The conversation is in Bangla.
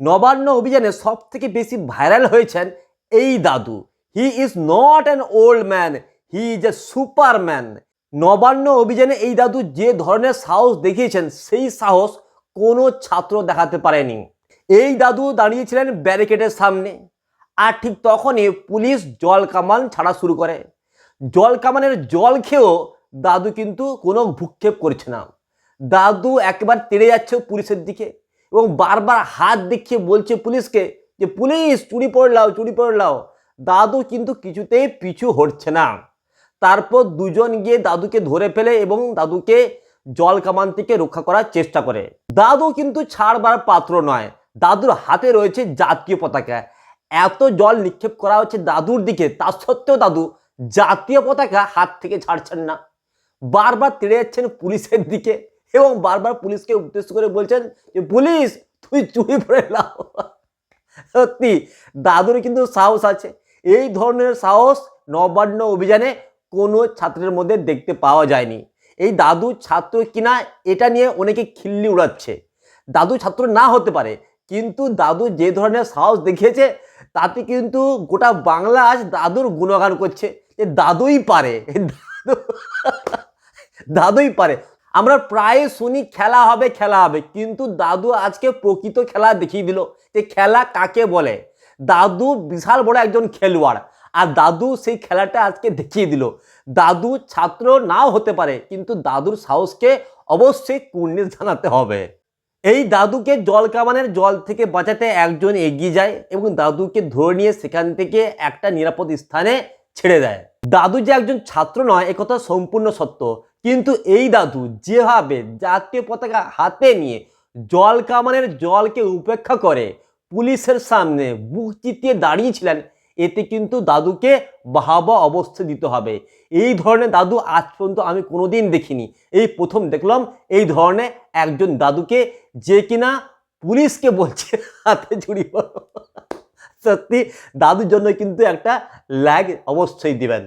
নবান্ন অভিযানে সব থেকে বেশি ভাইরাল হয়েছেন এই দাদু। He is not an old man he is a superman Nabanna অভিযানে এই দাদু যে ধরনের সাহস দেখিয়েছেন, সেই সাহস কোনো ছাত্র দেখাতে পারেনি। এই দাদু দাঁড়িয়েছিলেন ব্যারিকেডের সামনে, আর ঠিক তখনই পুলিশ জল কামান ছাড়া শুরু করে। জল কামানের জল খেয়েও দাদু কিন্তু কোনো ভূক্ষেপ করছে না। দাদু একবার তেড়ে যাচ্ছে পুলিশের দিকে। এবং বারবার হাত দেখিয়ে বলছে পুলিশকে যে, পুলিশ, চুরি পড়লাও চুরি পড়লাও দাদু কিন্তু কিছুতেই পিছু হটছে না। তারপর দুজন গিয়ে দাদুকে ধরে ফেলে এবং দাদুকে জল কামান থেকে রক্ষা করার চেষ্টা করে। দাদু কিন্তু ছাড়বার পাত্র নয়, দাদুর হাতে রয়েছে জাতীয় পতাকা। এত জল নিক্ষেপ করা হচ্ছে দাদুর দিকে, তা সত্ত্বেও দাদু জাতীয় পতাকা হাত থেকে ছাড়ছেন না। বারবার তেড়ে যাচ্ছেন পুলিশের দিকে। এবং বারবার পুলিশকে উদ্দেশ্য করে বলছেন যে, পুলিশ, তুই চুরি পড়ে লাও সত্যি দাদুর কিন্তু সাহস আছে। এই ধরনের সাহস নবান্ন অভিযানে কোনো ছাত্রের মধ্যে দেখতে পাওয়া যায়নি। এই দাদু ছাত্র কিনা, এটা নিয়ে অনেকে খিল্লি উড়াচ্ছে। দাদু ছাত্র না হতে পারে, কিন্তু দাদু যে ধরনের সাহস দেখিয়েছে, তাতে কিন্তু গোটা বাংলা আজ দাদুর গুণগান করছে। যে দাদুই পারে দাদু, দাদুই পারে। আমরা প্রায় শুনি খেলা হবে খেলা হবে, কিন্তু দাদু আজকে প্রকৃত খেলা দেখিয়ে দিল যে খেলা কাকে বলে? দাদু বিশাল বড় একজন খেলোয়াড় আর দাদু সেই খেলাটা আজকে দেখিয়ে দিল। দাদু ছাত্র নাও হতে পারে, কিন্তু দাদুর সাহসকে অবশ্যই কুর্নিশ জানাতে হবে। এই দাদুকে জল কামানের জল থেকে বাঁচাতে একজন এগিয়ে যায় এবং দাদুকে ধরে নিয়ে সেখান থেকে একটা নিরাপদ স্থানে ছেড়ে দেয়। দাদু যে একজন ছাত্র নয় একথা সম্পূর্ণ সত্য। কিন্তু এই দাদু যেভাবে জাতীয় পতাকা হাতে নিয়ে জল কামানের জলকে উপেক্ষা করে পুলিশের সামনে বুক চিতিয়ে দাঁড়িয়েছিলেন, এতে কিন্তু দাদুকে বাহাবা অবস্থা দিতে হবে। এই ধরনের দাদু আজ পর্যন্ত আমি কোনোদিন দেখিনি। এই প্রথম দেখলাম এই ধরনের একজন দাদুকে যে কিনা পুলিশকে বলছে হাতে করো। সত্যি দাদুর জন্য কিন্তু একটা ল্যাগ অবশ্যই দিবেন।